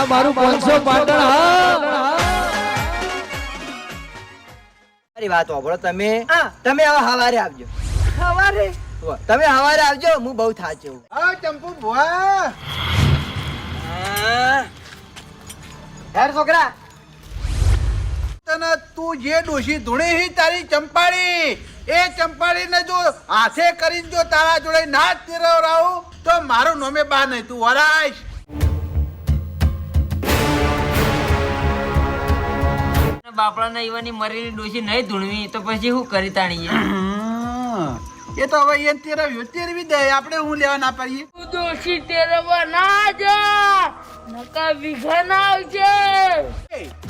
આ મારું પાંચસો પાટણ મારી વાત સાંભળો તમે. તમે હવે હવારે આવજો. હવારે? તમે હવારે આવજો હું બહુ થાચું. હા ચંપુ ભુવા. હેર છોકરા. તને તું જે ડોશી ધૂણી હી તારી ચંપાડી એ ચંપાડીને જો હાથે કરીને જો તારા જોડે ના જ તો મારું નોમે બા નહીં તું વરાઈશ. બાપડાના ઈવાની મરેલી ડોશી નહીં ધૂણવી તો પછી શું કરી તાણીએ? એ તો હવે એ તેરવ્યું તેરવી દે આપણે હું લેવા ના પાડીએ? ડોશી તેરવા ના જા નકા વિઘન આવજે.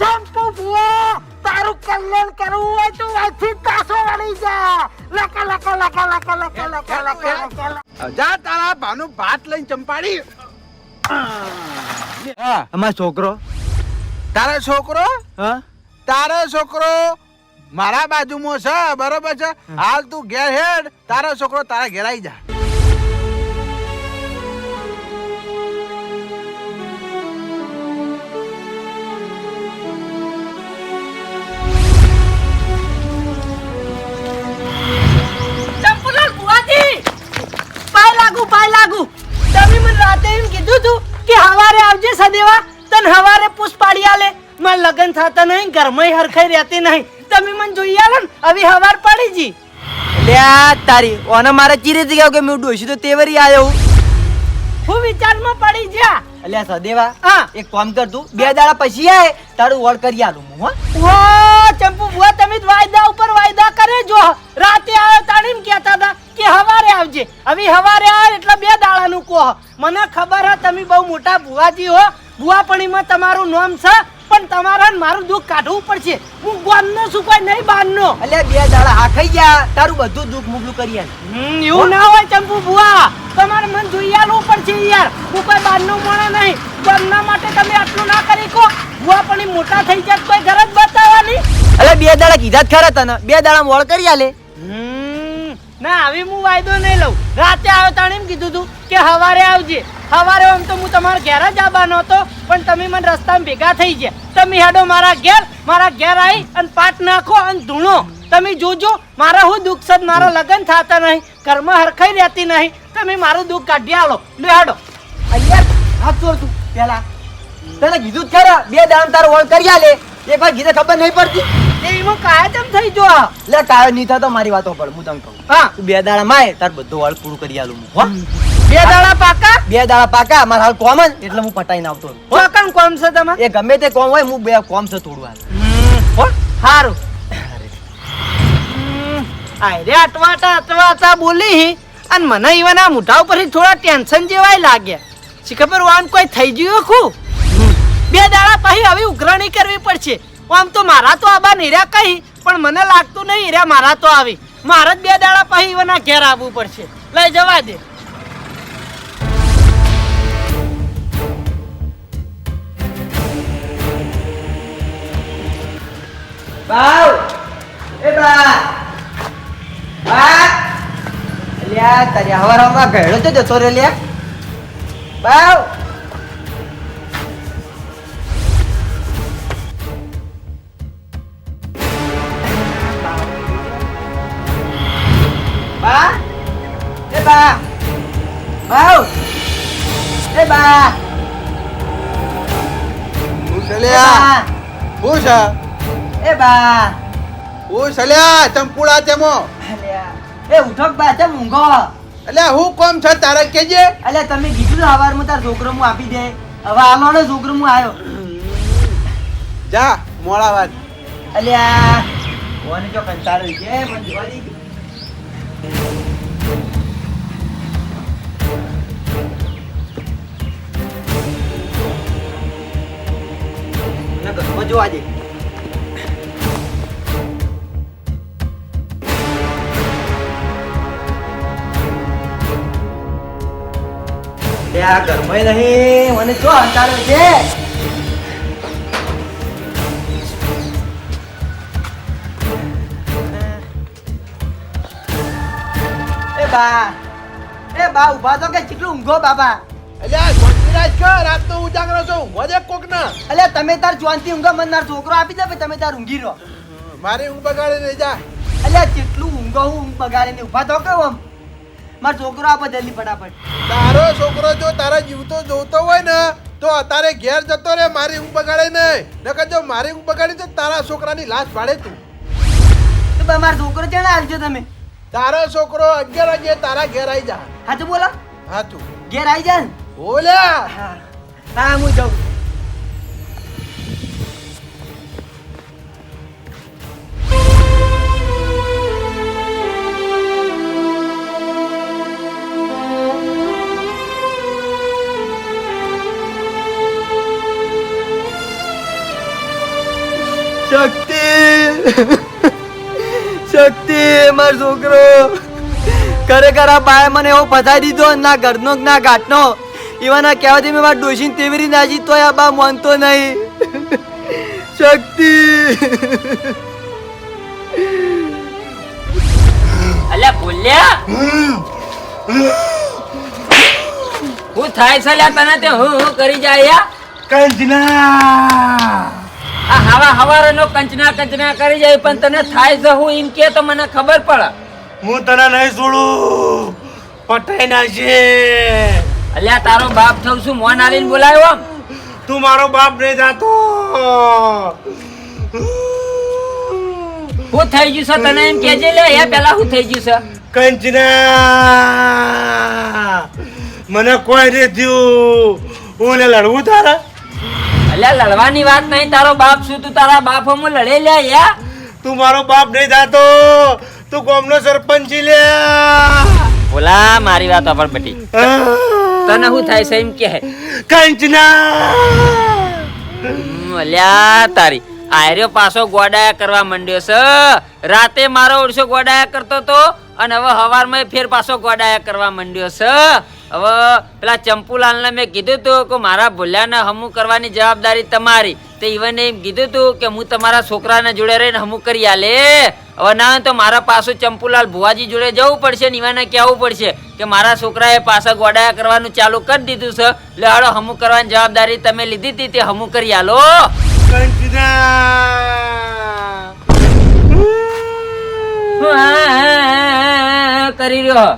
ચંપુ ભુવા તારું કલ્યાણ કરવું હોય તો અહીંથી તાસો વળી જા. લકા લકા લકા લકા લકા લકા લકા લકા લકા જા તારા ભાનુ ભાત લઈને ચંપાડી. હા. અમારો છોકરો. તારા છોકરો? હા. તારો છોકરો મારા બાજુમાં છે બરોબર છે? હાલ તું ઘેર હેડ તારો છોકરો તારા ઘેર આવી જા. પાય લાગુ પાય લાગુ. તમે મને રાતે એમ કીધું તું કે હવારે આવજે સદેવા તને હવારે પુષ્પ પાડી માર લગન થતા નહીં ઘરમાં હરખાઈ રહેતી નહીં. તમે મને જોઈ આવો ને હવે હવાર પડી જી. લ્યા તારી ઓને મારે ચીરે થી કે મેં ડોશી તો તેવરી આવ્યો હું. વિચારમાં પડી જા અલ્યા સદેવા હા. એક કામ કર તું બે દાડા પછી આય તારું ઓળ કરી આલું હું હો. ઓ ચંપુ બુઆ તમે વાયદા ઉપર વાયદા કરે જો. રાતે આવે તાણીમ કહેતા હતા કે હવારે આવજે. હવે હવારે આવે એટલે બે દાડાનું કહો. મને ખબર હે તમે બહુ મોટા બુઆજી હો. બુઆપણીમાં તમારું નામ છે પણ તમારા મારું દુઃખ કાઢવું પડશે. હું ગોમનો છું કોઈ નહીં બારનો એટલે બે દાડા હા ખાઈ ગયા. તારું બધું દુઃખ મુગલું કરી એવું ના હોય ચંપુ બુઆ તમારે મન જોઈ આલવું પડશે યાર. હું કોઈ બારનો મોણા નહીં. ગોમના માટે તમે આટલું ના કરી કો બુઆપણી મોટા થઈ જાય કોઈ ઘર જ બતાવવાની. એટલે બે દાડા કીધા જ ખરા તને. બે દાડા મોળ કરી આલે. ના હવે હું વાયદો નહીં લઉં. રાતે આવ્યો તાણે એમ કીધું તું. કે હવારે આવજે. હવારે આમ તો હું તમારા ઘેર જ આવવાનો હતો પણ તમે મને રસ્તામાં ભેગા થઈ ગયા. તમે હેડો મારા ઘેર મારા ઘેર આવી અને પાટ નાખો અને ધૂણો. તમે જોજો મારા હું દુઃખ સદ મારા લગ્ન થતા નહીં ઘરમાં હરખાઈ રહેતી નહીં. તમે મારું દુઃખ કાઢી આલો. લે હેડો. અહીંયા હાથ છોડ તું પેલા. તને કીધું જ ખરા બે દાણ તારો ઓળ કરી આલે. એક વાર કીધે ખબર નહીં પડતી. એમાં કાયા ચમ થઈ જો? લે કાયો નહીં થતો મારી વાતો પર હું તને કહું. હા. તું બે દાડા માય તાર બધું વળ પૂરું કરી આલું હું હો. બે દાડા પાકા? બે દાડા પાકા મારા હાલ કોમન એટલે હું પટાઈને આવતો? ચોકન કોમ છે તમે એ ગમે તે કોમ હોય હું બે કોમ છે થોડું હાલ સારું આયરે અટવાટા અટવાટા બોલી અને મને ઈવન આ મોઢા ઉપરથી થોડા ટેન્શન જેવાય લાગ્યા શી ખબર આમ કોઈ થઈ ગયું ખું બે દાડા પછી હવે ઉઘરાણી કરવી પડશે. આમ તો મારા તો આબા નીર્યા કહી પણ મને લાગતું નહીં હીરા મારા તો આવી. મારા જ બે દાડા પછી ઈવન આ ઘેર આવવું પડશે. લઈ જવા દે. બાવ. એ બા. બા. અલ્યા તારી હવાર હવામાં ઘેડો તો જતો રે લ્યા બાવ. બા. એ બા. બાવ. એ બા. હું છે. એ બા. હું સલ્યા ચંપુડા ચમો એ ઉઠક બા ચમ ઊંઘો. એટલે હું કોમ છે? તારે કેજે અલ્યા તમે કીધું ને હવારમાં તાર છોકરો હું આપી દે. હવે આલો છોકરો હું આવ્યો જા મોડા વાત. અલ્યા કોને જો કંટાળો છે? મને જોવા દે. ના ઘરમાં જોવા દે. આ ઘરમાં નહીં મને જો કંટાળો છે? એ બા એ બા ઊભા તો કે કેટલું ઊંઘો બાબા? અલ્યા અવિનાશ કર રાત તો ઉજાગરો છો ઊંઘવા દે કોક ના અલ્યા તમે તાર જોનથી ઊંઘો મને છોકરો આપી દે તમે તાર ઊંઘી રહો. મારી ઊંઘ બગાડે નહીં જા. અલ્યા જેટલું ઊંઘો હું ઊંઘ ઊભા તો આમ? મારો છોકરો આપો જલ્દી ફટાફટ. તારો છોકરો જો તારા જીવતો જોતો હોય ને તો અત્યારે ઘેર જતો રે મારી ઊંઘ બગાડે નહીં. નકર જો મારી ઊંઘ બગાડી તો તારા છોકરાની લાશ પાડે તું. તો બા મારો છોકરો ક્યાં આવજો તમે. તારો છોકરો અગિયાર વાગે તારા ઘેર આવી જા. હા તો બોલો? હા તું ઘેર આવી જા ને. હા. હા હું જાઉં. શક્તિ મારો છોકરો. ખરેખર આ બાએ મને એવો ફસાઈ દીધો ના ઘરનો ના ઘાટનો. એવાના કહેવાથી મેં મારા ડોશીને તેવી રીતે નાજી તોય આ બા માનતો નહીં. શક્તિ. અલ્યા ભૂલ્યા હું થાય છે લ્યા તને તે હું હું કરી જાય યા? આ હવા નો કંચના કંચના કરી જાય પણ તને થાય છે હું એમ કે તો મને ખબર પડે. હું તને નહીં છોડું. પટાઈ નાખશે અલ્યા તારો બાપ થઉં છું મોન આલીને બોલાયો તું મારો બાપ નહીં જાતો. હું થઈ ગયું છે તને એમ કેજે લે એ પેલા હું થઈ ગયું છે? કંચના. મને કોઈ નહીં થયું. હું લડવું તારા? અલ્યા લડવાની વાત નહીં તારો બાપ શું તું તારા બાપ હમ લડે લે યા? તું મારો બાપ નહીં થાતો તું ગામનો સરપંચ લે. બોલા મારી વાત પર બેટી. તને શું થાય છે એમ કે કંચના અલ્યા તારી. આર્યો પાછો ગોડાયા કરવા માંડ્યો છે. રાતે મારો ઓળશો ગોડાયા કરતો તો અને હવે હવારમાં ફેર પાછો ગોડાયા કરવા માંડ્યો છે. હવે પેલા ચંપુલાલને મેં કીધું તું કે મારા ભૂલ્યાને હમું કરવાની જવાબદારી તમારી. તો ઈવને એમ કીધું તું કે હું તમારા છોકરાને જોડે રહીને હમું કરી આલે. હવે ના તો મારા પાછું ચંપુલાલ ભુવાજી જોડે જવું પડશે ને ઈવાને કહેવું પડશે કે મારા છોકરાએ પાછા ગોડાયા કરવાનું ચાલુ કરી દીધું છે. એટલે હાલો હમું કરવાની જવાબદારી તમે લીધી હતી તે હમું કરી આલો. કરી રહ્યો.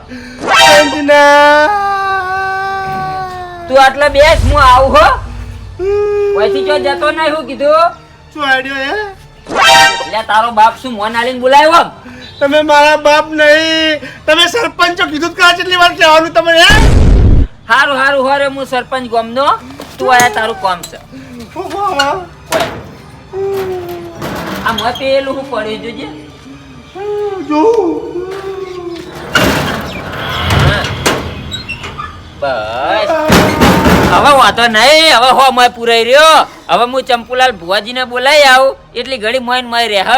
તું આટલે બેસ હું આવું હો. પછી જો જતો નહીં હું કીધું. શું આડ્યો હે? એટલે તારો બાપ શું મોન આલીને બોલાયો આમ? તમે મારા બાપ નહીં. તમે સરપંચો કીધું કાચ એટલી વાર કહેવાનું તમે હે? હારું હારું હોરે હું સરપંચ ગમનો. તું આયા તારું કામ છે. આ મોં પેલું હું પડ્યું જોજે. જો બસ. હવે વાંધો નહીં હવે હો મોય પુરાઈ રહ્યો. હવે હું ચંપુલાલ ભુવાજીને બોલાઈ આવું. એટલી ઘડી મોઈન મોય રહે હ.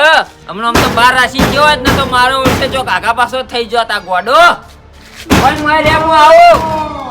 હમણાં આમ તો બાર રાશી ગયો જ ને તો મારો ઉલટે જો કાકા પાછો થઈ જોત ગોડો. મોઈન મોય રે હું આવું.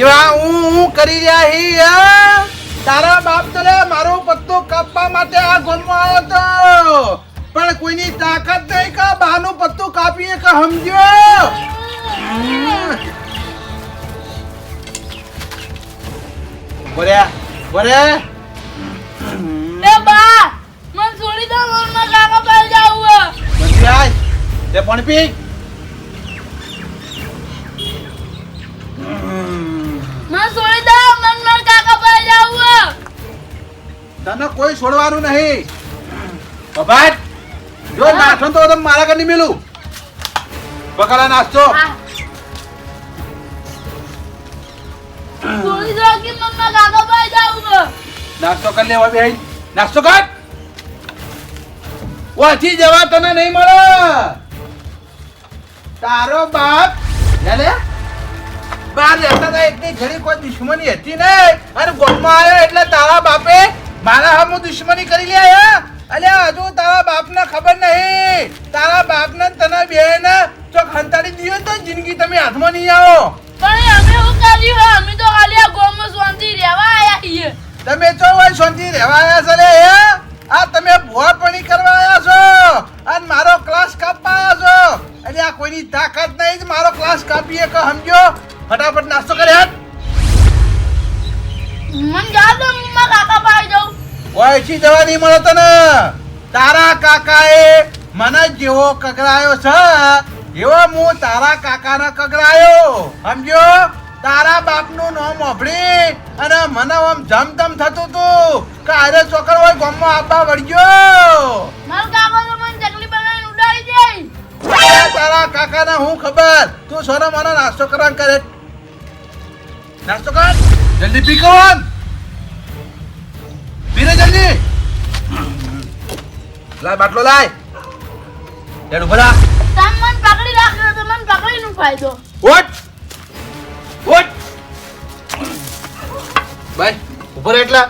કેવા હું હું કરી રહ્યા હી તારા બાપ તને મારો પત્તો કાપવા માટે આ ગોલમાં આવ્યો હતો પણ કોઈની તાકાત નહીં કે? બાનું પત્તું કાપીએ કે સમજ્યો? બોલ્યા બોલે એ બા મને છોડી દો મને કાકા પાલ જાવ બધી આય તે પણ પી તને કોઈ છોડવાનું નહીં. બબાટ જો નાસ્તો તો તમે મારા ઘરની મેલું. બકાલા નાસ્તો. નાસ્તો કરી લેવા બે નાસ્તો કર. ઓછી જવા તને નહીં મળે. તારો બાપ લે લે. બહાર રહેતા હતા એટલી ઘડી કોઈ દુશ્મની હતી ને અને ગોળમાં આવ્યો એટલે તારા બાપે મારા હમુ દુશ્મની કરી લે હે? અલ્યા હજુ તારા બાપને ખબર નહીં. તારા બાપને ને તને બેને તો હંતાડી દીયો તો જિંદગી તમે હાથમાં નહીં આવો. પણ અમે શું કર્યું હે? અમે તો ખાલી આ ગામમાં શાંતિ રહેવા આયા છીએ. તમે ચો ભાઈ શાંતિ રહેવા આયા છો લે હે? આ તમે ભોળપણી કરવા આયા છો. અને મારો ક્લાસ કાપવા આયા છો. એટલે આ કોઈની તાકાત નહીં જ મારો ક્લાસ કાપીએ કે સમજો ફટાફટ નાસ્તો કરે મન મને જા દો હું મારા કાકા પાસે જાઉં ઓયથી જવા નહીં મળે તને. તારા કાકાએ મને જેવો કગરાયો છે. એવો હું તારા કાકાને કગરાયો સમજો તારા બાપનું નામ સાંભળી અને મને આમ જમતમ થતું તું. કે આરે ચોકર હોય ગામમાં આપવા વળગ્યો. મારો કાકો તો મને ચકલી બનાવીને ઉડાડી દે. તારા કાકાને હું ખબર? તું સોનો મને નાસ્તો કરવાનું કરે. નાસ્તો કર. જલ્દી પી કવન પીરે જલ્દી. લાય બાટલો લાય. એડ ઊભા. તમે મને પકડી રાખ્યો તો મન પકડી નું ફાયદો. ઓટ ઓટ ભાઈ ઉપર એટલા.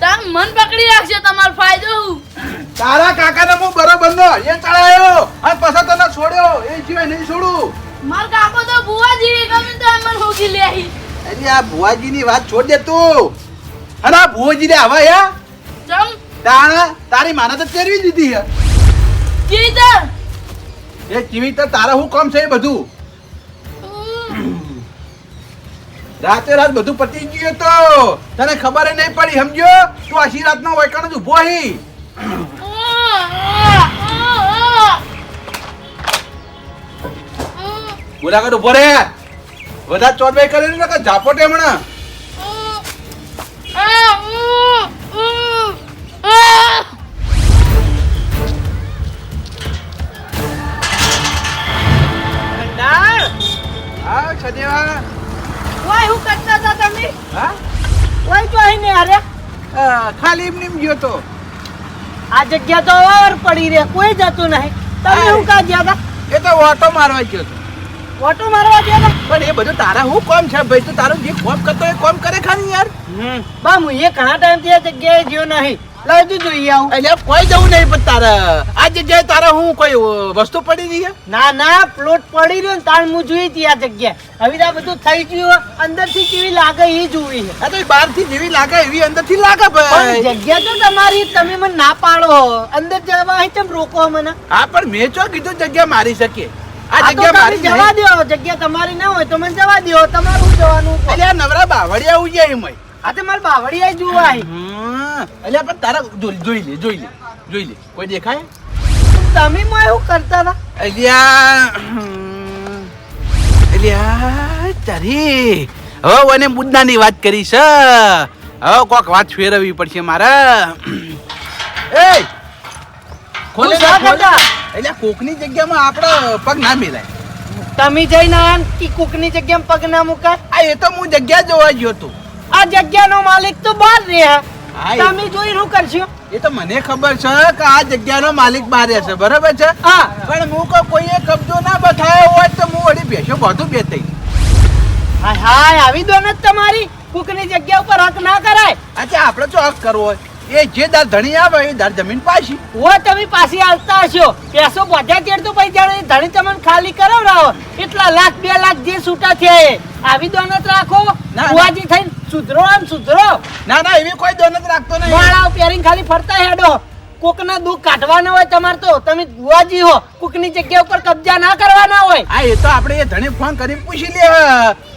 તમે મન પકડી રાખશો તમારો ફાયદો હું. તારા કાકાને હું બરોબર નો એ ચડાયો અને પછી તને છોડ્યો. એ સિવાય નહીં છોડું. મારો કાકો તો બુવા જેવી ગમે તો મને હોગી લે આઈ. અરે આ ભુવાજીની વાત છોડ દે તું. અરે આ ભુવાજી ને આવા યા ચમ? તાણા તારી માને તો તેરવી દીધી હે. જી એ જીવી તો તારા હું કામ છે એ બધું? રાતે રાત બધું પતી ગયું તો તને ખબર નહીં પડી સમજ્યો? તું આશી રાતનો વૈકણ જ ઊભો હી. મુલાકાત ઊભો રે. બધા ચોટવાઈ કરી ને ઝાપોટે હમણાં. હા છદેવા ઓય હું કરતા હતા તમે? હા? ઓય જો અહીં અરે ખાલી એમ નીમ ગયો તો. આ જગ્યા તો અવાર પડી રે કોઈ જતું નહીં. તમે હું. કા ગયા હતા? એ તો ઓટો મારવા ગયો તો. ઓટો મારવા દે ને. પણ એ બધું તારા હું કોમ છે? ભાઈ તું તારું જે કોમ કરતો એ કોમ કરે ખાલી યાર. બા હું એ ઘણા ટાઈમથી આ જગ્યાએ જ્યો નહીં. લાવ તું જોઈએ આવું. એટલે કોઈ જવું નહીં પણ તારા. આ જગ્યાએ તારા હું કોઈ વસ્તુ પડી રહી ના ના પ્લોટ પડી રહ્યો ને તાણ હું જોઈ હતી આ જગ્યા હવે આ બધું થઈ ગયું અંદરથી કેવી લાગે એ જોવી હા આ તો બહારથી જેવી લાગે એવી અંદરથી લાગે ભાઈ. જગ્યા તો તમારી તમે મને ના પાડો અંદર જવા અહીં કેમ રોકો મને? હા પણ મેં ચો કીધું જગ્યા મારી શકીએ. આ જગ્યા મારી જવા દો જગ્યા તમારી ના હોય તો મને જવા દો તમારું જવાનું? અલ્યા નવરા બાવળિયા ઉઈ જાય એમાં આ તો મારે બાવળિયા જોવા આવી પણ તારા જોઈ લે જોઈ લે જોઈ લે. કોઈ દેખાય? તમે માં એવું કરતા હતા? અલ્યા. અલ્યા તારી. હવે મને મુદ્દાની વાત કરી છે હવે કોક વાત ફેરવવી પડશે મારે. એ ખોલે? એટલે કોકની જગ્યામાં આપણે પગ ના મિલાય. તમે જઈને ને કે કોકની જગ્યામાં પગ ના મુકાય? આ એ તો હું જગ્યા જોવા ગયો તો. આ જગ્યાનો માલિક તો બહાર રહે તમે જોઈ શું કરશો? એ તો મને ખબર છે કે આ જગ્યાનો માલિક બહાર છે બરાબર છે? હા. પણ હું કોઈ કોઈએ કબજો ના બતાવ્યો હોય તો હું વળી બેસો બધું બે થઈ હાય હાય આવી દો ને તમારી. કોકની જગ્યા ઉપર હક ના કરાય. અચ્છા આપણે તો હક કરવો હોય. એ જે દાર ધણી આવે એ દાર જમીન પાછી. ઓ તમે પાછી આવતા હશો. પેસો બધા ચેડ તો પૈસા જાણે ધણી તમને ખાલી કરાવડાવો. એટલા લાખ બે લાખ જે છૂટા થયા એ. આવી દોનત રાખો. ના. થઈને સુધરો આમ સુધરો. ના ના એવી કોઈ દોનત રાખતો નહીં. માળાઓ પહેરીને ખાલી ફરતા હેડો. કોકના દુઃખ કાઢવાના હોય તમારે તો. તમે બુઆજી હો. કોકની જગ્યા ઉપર કબજા ના કરવાના હોય. હા એ તો આપણે એ ધણી ફોન કરીને પૂછી લે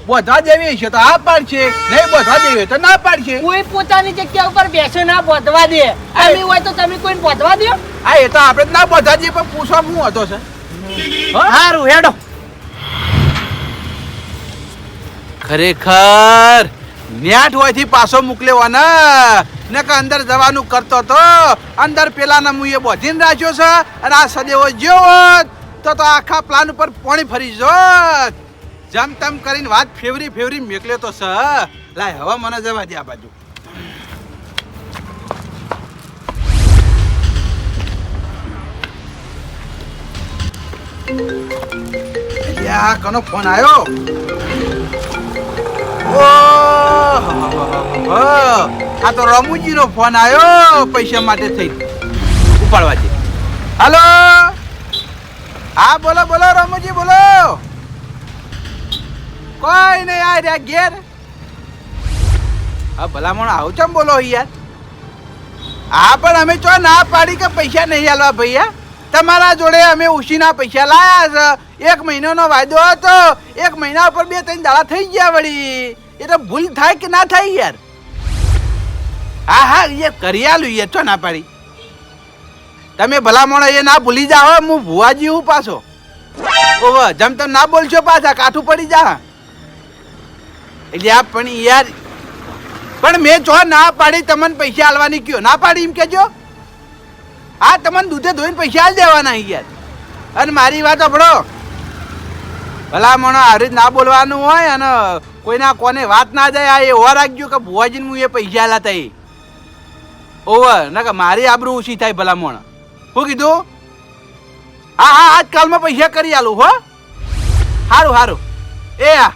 બોધવા દેવી છે તો આ પાડશે નહીં બોધવા દેવી હોય તો ના પાડશે કોઈ પોતાની જગ્યા ઉપર બેસે ના બોધવા દે. આવી હોય તો તમે કોઈને બોધવા દો. હા એ તો આપણે ના બોધવા દઈએ પણ પૂછવા હું હતો છે સારું હેડો. ખરેખર ન્યાઠ હોયથી પાછો મોકલ્યો ને કે અંદર જવાનું કરતો તો અંદર પેલાના હું એ બોધીને રાખ્યો છે અને આ સદેવો જેવો તો તો આખા પ્લાન ઉપર પાણી ફરી જોત. જમ તમ કરીને વાત ફેવરી ફેવરી મેકલ્યો તો સહ લાય, હવે મને જવા દે આ બાજુ. યા કનો ફોન આવ્યો આ તો રમુજીનો ફોન આવ્યો પૈસા માટે થઈ ઉપાડવા છે હાલો? હા, બોલો બોલો, રમુજી, બોલો. કોઈ નહીં આ રહ્યા ઘેર. હા ભલામણ આવું ચમ બોલો યાર? હા, પણ અમે ચો ના પાડી કે પૈસા નહીં આલવા ભૈયા? તમારા જોડે અમે ઉશીના પૈસા લાયા છે એક મહિનાનો વાયદો હતો. એક મહિના ઉપર બે ત્રણ દાડા થઈ ગયા વળી. એ તો ભૂલ થાય કે ના થાય યાર? હા હા, એ કરી આલું યાર, ચો ના પાડી. તમે ભલામણ એ ના ભૂલી જાઓ, હું ભુવાજી હું પાછો. ઓહો, જમ તમે ના બોલશો પાછા, કાઠું પડી જા. એટલે આ પણ યાર, પણ મેં જો ના પાડી તમને પૈસા આલવાની કયો? ના પાડી એમ કેજો હા તમને દૂધે ધોઈને પૈસા આલ દેવાના યાર. અને મારી વાત આપણો ભલા મણો રીત ના બોલવાનું હોય અને કોઈના કોને વાત ના જાય, આ એવો રાખજો કે ભુવાજીને હું એ પૈસા આલા તઈ ઓવર ના કે મારી આબરૂ ઓછી થાય ભલા મણ શું કીધું હા હા આજકાલમાં પૈસા કરી આલું, હો. સારું સારું એ આ.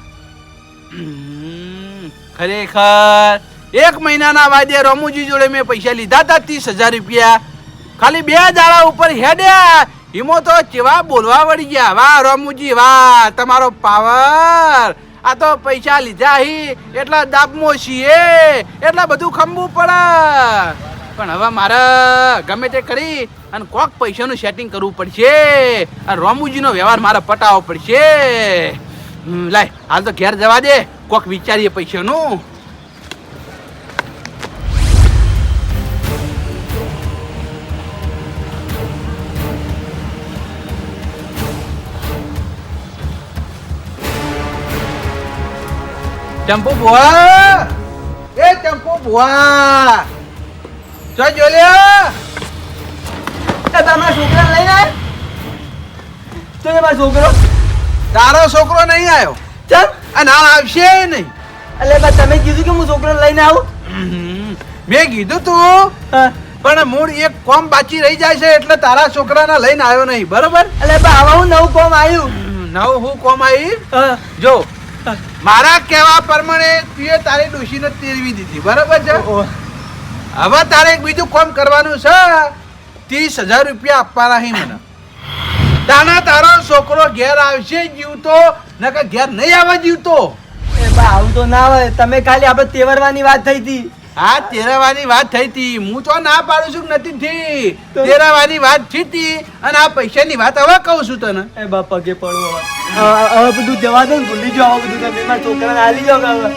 ખરેખર. એક મહિનાના વાદે રમુજી જોડે મેં પૈસા લીધા હતા ત્રીસ હજાર રૂપિયા. ખાલી બે દાડા ઉપર હેડ્યા હિમો તો કેવા બોલવા વળી ગયા. વાહ, રમુજી, વાહ, તમારો પાવર. આ તો પૈસા લીધા હી. એટલા દાબમો છીએ. એટલા બધું ખંભવું પડે. પણ હવે મારે ગમે તે કરી અને કોક પૈસાનું સેટિંગ કરવું પડશે. અને રોમુજીનો વ્યવહાર મારે પટાવવો પડશે. લાય, હાલ તો ઘેર જવા દે. કોક વિચારીએ પૈસાનું. ચંપુ બુઆ એ ચંપુ બુઆ જો જોલ્યો તમારા છોકરા લઈને તો એ મારો છોકરો. તારો છોકરો નહીં આવ્યો. ચલ આ આવશે નહીં. એટલે બા તમે કીધું કે હું છોકરો લઈને આવું? મેં કીધું તું. પણ મૂળ એક કોમ બાકી રહી જાય છે એટલે તારા છોકરાને લઈને આવ્યો નહીં. બરોબર? એટલે બા આવા હું નવું કોમ આવ્યું નવ હું કોમ આવી. જો મારા કહેવા પ્રમાણે તુએ તારી ડોશીને તેરવી દીધી. બરોબર છે. હવે તારે એક બીજું કોમ કરવાનું છે. ત્રીસ હજાર રૂપિયા આપવાના હી મને. તાના તારો છોકરો ઘેર આવશે જીવતો નકર ઘેર નહીં આવે જીવતો એ બા આવું તો ના હોય. તમે ખાલી આપણે તેવરવાની વાત થઈ હતી. હા તેરાવાની વાત થઈ હતી. હું તો ના પાડું છું નથી તો? તેરાવાની વાત થઈ હતી અને આ પૈસાની વાત હવે કહું છું તને. એ બા પગે પડો હવે. બધું જવા દો ને ભૂલી જાઓ. બધું તમે મારા છોકરાને હાલી જાઓ હવે.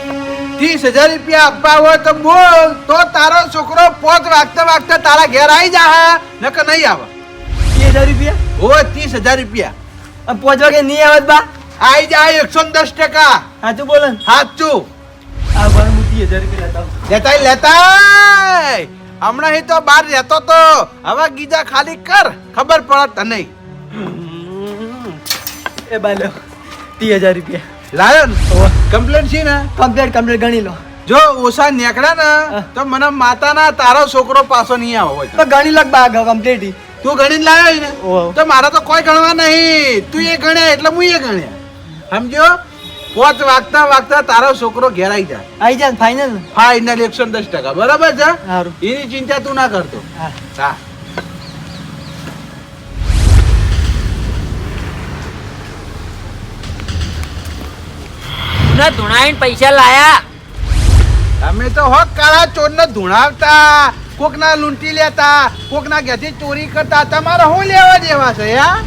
ત્રીસ હજાર રૂપિયા આપવા હોય તો બોલ. તો તારો છોકરો પોત વાગતા વાગતા તારા ઘેર આવી જા નકર નહીં આવે. ત્રીસ હજાર રૂપિયા? ઓ ત્રીસ હજાર રૂપિયા. અને પાંચ વાગે નહીં આવે બા? આઈ જાય એકસો દસ ટકા. સાચું બોલો સાચું આ ભર હું ત્રીસ હજાર રૂપિયા લેતા લેતા હમણાં તો બહાર રહેતો તો. હવે ગીજા ખાલી કર. ખબર પડે તને. એ બાલો ત્રીસ હજાર રૂપિયા. લાયો ને. કમ્પ્લેન છે ને? કમ્પ્લેટ કમ્પ્લેટ ગણી લો. જો ઓછા નેકડા ને તો મને માતાના તારો છોકરો પાછો નહીં આવો તો. તો ગણી લગ બા કમ્પ્લેટ તું ગણીને લાવ્યો ને. તો મારા તો કોઈ ગણવા નહીં. તું એ ગણ્યા એટલે હું એ ગણ્યા. સમજો પોચ વાગતા વાગતા તારો છોકરો ઘેર આવી જાય. આવી જાય ફાઈનલ ફાઈનલ એકસો દસ ટકા. બરાબર છે? એની ચિંતા તું ના કરતો. હા. હા. ના ધુણાઈને પૈસા લાયા. તમે તો હો કાળા ચોર ને ધુણાવતા. કોક ના લૂંટી લેતા કોક ઘેથી ચોરી કરતા તમારે શું લેવા દેવા છે યા?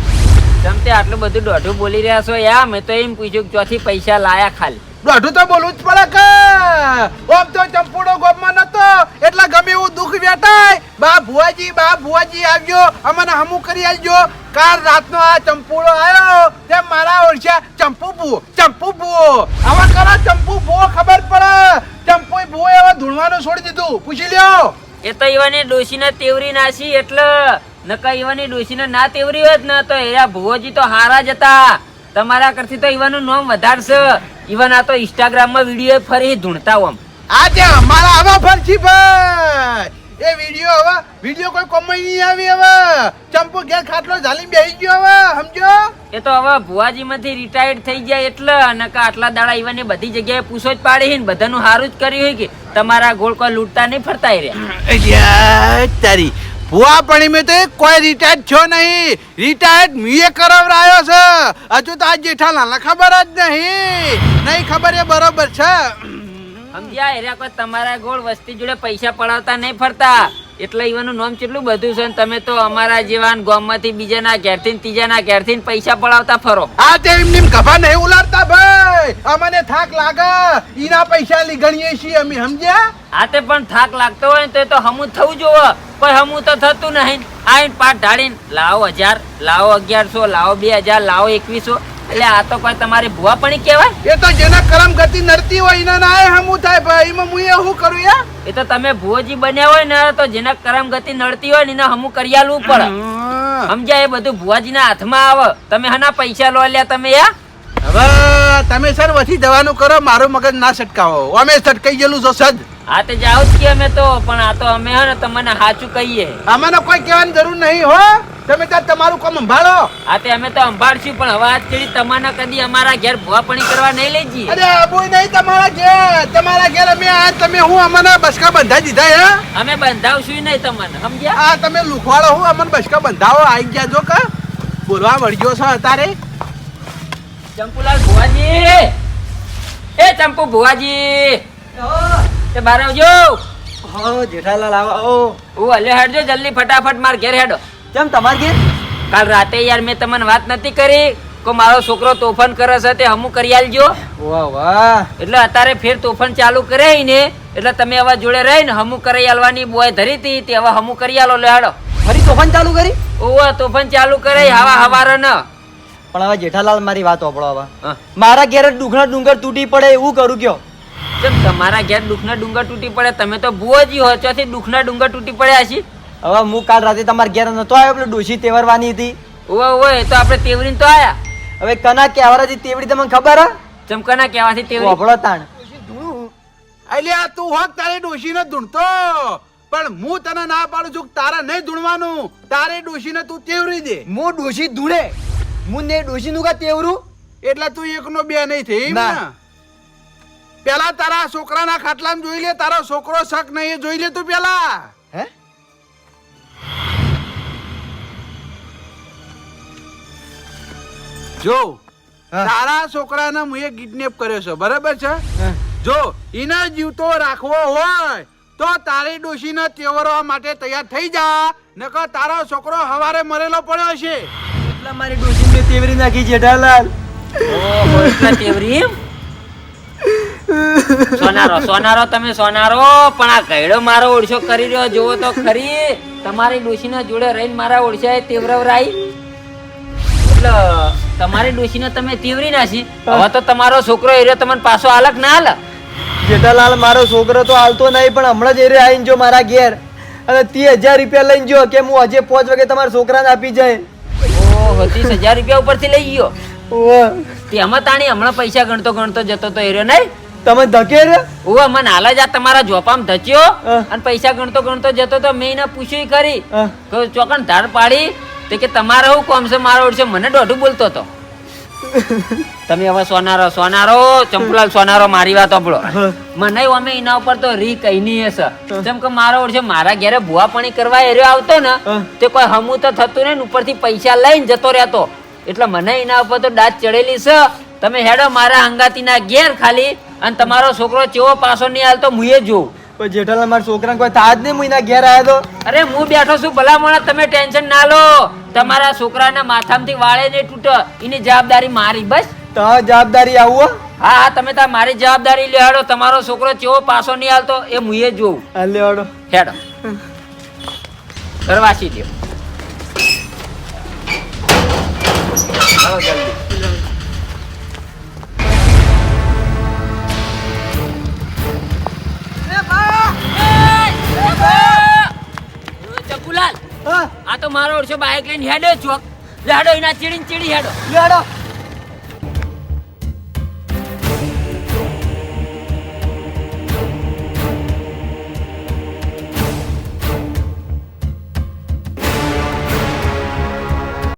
તમે તે આટલું બધું દોઢું બોલી રહ્યા છો યા મેં તો એમ પૂછ્યું કે ચોથી પૈસા લાયા ખાલી. દોઢું તો બોલવું જ પડે કે! ઓમ તો ચંપુડો ગોમમાં નતો એટલે ગમે એવું દુઃખ વેટાય બા ભુવાજી બા ભુવાજી આવજો અમને હમું કરી આવજો. કાલ રાતનો આ ચંપુડો આવ્યો તે મારા ઓળખ્યા ચંપુ ભૂ ચંપુ ભૂ આવા કરો ચંપુ ભૂ ખબર પડે. ચંપુ ભૂ એવા ધૂણવાનું છોડી દીધું. પૂછી લ્યો. એ તો ઈવાની ડોશીને તેવરી નાસી એટલે નકા ઈવાની ડોશીને ના તેવરી હોત ને તો એરા ભુવોજી તો હારા જ હતા. તમારા કરતી તો ઈવાનું નામ વધારશે. ઈવન આ તો ઇન્સ્ટાગ્રામમાં વીડિયો ફરી ધૂણતા હોમ આજે અમારા આવા ફરજી ભાઈ એ વીડિયો હવે વીડિયો કોઈ કોમય નહીં આવી હવે. ચંપુ ઘેર ખાટલો ઝાલી બેસી ગયો હવે સમજો? એ તો હવે ભુવાજી માંથી રિટાયર્ડ થઈ ગયા એટલે અને કે આટલા દાડા ઈવન બધી જગ્યાએ પૂછો જ પાડી ને બધાનું સારું જ કર્યું હોય કે તમારા ગોળ કોઈ લૂંટતા નહીં ફરતા રહ્યા. તારી ભુવા પણ મેં તો કોઈ રિટાયર્ડ છો નહીં. રિટાયર્ડ મીએ કરાવરાયો છે. હજુ તો આ જેઠાલાલ ખબર જ નહીં. નહીં ખબર એ બરોબર છે. સમજ્યા? એર્યા કોઈ તમારા ગોળ વસ્તી જોડે પૈસા પડાવતા નહીં ફરતા. એટલે ઈવાનું નામ કેટલું બધું છે તમે તો અમારા જેવા ગામમાંથી બીજાના ઘેરથી ત્રીજાના ઘેરથી પૈસા પડાવતા ફરો. આ તે એમની એમ ગભા નહીં ઉલાડતા ભાઈ. અમને થાક લાગે. ઈના પૈસા લી ગણીએ છીએ અમે સમજ્યા? આ તે પણ થાક લાગતો હોય તો તો હમું થવું જોવે. કોઈ હમું તો થતું નહીં. આઈન પાટ ઢાળીને લાવો હજાર લાવો અગિયારસો લાવો બે હજાર લાવો એકવીસો. એટલે આ તો કોઈ તમારી ભુવા પણ કહેવાય? એ તો જેના કરમ ગતિ નડતી હોય એના ના હમું થાય ભાઈ. એમાં હું એ શું કરું યા? એ તો તમે ભુવોજી બન્યા હોય ને તો જેના કરમ ગતિ નડતી હોય ને એને હમું કરી આલવું પડે સમજ્યા એ બધું ભુવાજીના હાથમાં આવે. તમે હના પૈસા લો લ્યા તમે યા? હવે તમે સર વધી જવાનું કરો મારું મગજ ના છટકાવો. અમે સટકાઈ ગયેલું છો સદ આ તે જાવ જ કે અમે તો પણ આ તો અમે હે ને તમને સાચું કહીએ. અમને કોઈ કહેવાની જરૂર નહીં હો. તમે ત્યાં તમારું કામ સંભાળો. આ તે અમે તો સંભાળશું પણ હવે આજ ચડી તમારે કદી અમારા ઘેર ભુવાપણી કરવા નહીં લઈ જઈએ અરે આબુ નહીં તમારા ઘેર. તમારા ઘેર અમે આ તમે હું અમને બસકા બંધાઈ દીધા હે? અમે બંધાવશું નહીં તમને સમજ્યા? આ તમે લુખવાડો હું અમને બસકા બંધાવો આવી ગયા જો કા? બોલવા વળગ્યો છો અત્યારે ચંપુલાલ ભુવાજી! એ ચંપુ ભુવાજી! તે બહાર આવજો. હો જેઠાલાલ આવો ઓ હું હલે હેડજો જલ્દી ફટાફટ માર ઘેર હેડો. કેમ તમારી ઘેર કાલ રાતે યાર મેં તમને વાત નથી કરી કે મારો છોકરો તોફાન કરે છે તે હમું કરી આલજો. વાહ વાહ. એટલે અત્યારે ફેર તોફાન ચાલુ કરે ને એટલે તમે હવે જોડે રહીને હમું કરી આલવાની બોય ધરી હતી તે હવે હમું કરી આલો લે હેડો ફરી તોફાન ચાલુ કરી? ઓવા તોફાન ચાલુ કરે હવા હવારે ન પણ હવે જેઠાલાલ મારી વાત ઓપડો હવે. મારા ઘેર ડુંગર ડુંગર તૂટી પડે એવું કરું કયો? કેમ તમારા ઘેર દુઃખના ડુંગર તૂટી પડે? તમે તો ભુવાજી હો ચોથી દુઃખના ડુંગર તૂટી પડ્યા છે. હવે હું કાલ રાતે તમારા ઘેર નતો આવ્યો પેલું ડોશી તેવરવાની હતી. ઓવા ઓવા તો આપણે તેવરીને તો આયા. હવે કના કહેવાથી તેવડી તમને ખબર હે? ચમકાના કહેવાથી તેવરી. ઓફળો તાણ. અલ્યા તું હોક તારી ડોશીને ધૂણતો. પણ હું તને ના પાડું છું તારા તારે નહીં ધૂણવાનું. તારે ડોશીને તું તેવરી દે. હું ડોશી ધૂણે. હું ને ડોસી નું કા તેવરું? એટલે તું એકનો બે નહીં થઈ ના. પેલા તારા છોકરાના ખાટલામાં જોઈ લે તારો છોકરો શક નહીં જોઈ લે તું પેલા. જો તારા છોકરાને મુએ કિડનેપ કર્યો છે બરાબર છે? જો એના જીવતો રાખવો હોય તો તારી ડોશીને તેવરવા માટે તૈયાર થઈ જા નકર તારો છોકરો હવારે મરેલો પડ્યો છે. એટલે મારી ડોશીને તેવરી નાખી જેઠાલાલ ઓહો એટલા તેવરી સોનારો સોનારો તમે સોનારો પણ આ ગયડો મારો ઓળશો કરી રહ્યો જોવો તો ખરી. તમારી ડોશીના જોડે રહીને મારા ઓળશાએ તેવરવરાઈ. એટલે તમારી ડોશીને તમે તીવરી નાખી હવે તો તમારો છોકરો એરિયો તમને પાછો આલક ના આલે જેઠાલાલ મારો છોકરો તો હાલતો નહીં પણ હમણાં જ એરે આવીને જો મારા ઘેર. અને ત્રીસ હજાર રૂપિયા લઈને જો કે હું હજે પાંચ વાગે તમારા છોકરાને આપી જાય? ઓહો ત્રીસ હજાર રૂપિયા ઉપરથી લઈ ગયો. તેમાં તાણી હમણાં પૈસા ગણતો ગણતો જતો તો એરિયો નહીં. તમે ધકે ઓવા મને હાલ જ આ તમારા જોપામ ધચ્યો અને પૈસા ગણતો ગણતો જતો તો મેં એને પૂછ્યું કરી ચોકન ધાર પાડી. તે કે તમારે શું કોમ છે મારો ઓળશે મને દોઢું બોલતો હતો. તમે હવે સોનારો સોનારો ચંપલાલ સોનારો મારી વાત સાંભળો. મને અમે એના ઉપર તો રી કહીની હશે. જેમ કે મારો ઓળશે મારા ઘરે ભુવાપણી કરવા એર્યો આવતો ને તે કોઈ હમું તો થતું ને ઉપરથી પૈસા લઈને જતો રહેતો. એટલે મને એના ઉપર તો દાંત ચડેલી છે. તમે હેડો મારા હંગાતીના ઘેર ખાલી. અને તમારો છોકરો ચેવો પાછો નહીં હાલતો મુએ જોઉં. પણ જેઠાલાલ મારા છોકરાને કોઈ થાજ નહીં હું એના ઘેર આવ્યો તો. અરે હું બેઠો છું ભલા મોણા તમે ટેન્શન ના લો. તમારા છોકરાના માથામાંથી વાળે નહીં તૂટે. એની જવાબદારી મારી બસ. તો જવાબદારી આવો હા. હા તમે તાર મારી જવાબદારી લેહાડો તમારો છોકરો ચેવો પાછો નહીં હાલતો એ મુયે જોઉં. લેવાડો હેડો. કરવાસી દો ચાલો જલ્દી. ચકુલાલ આ તો મારો ઓળશો બાઈક લઈને હેડે ચોક લેડો એના ચીડી ચીડી હેડો. લેવાડો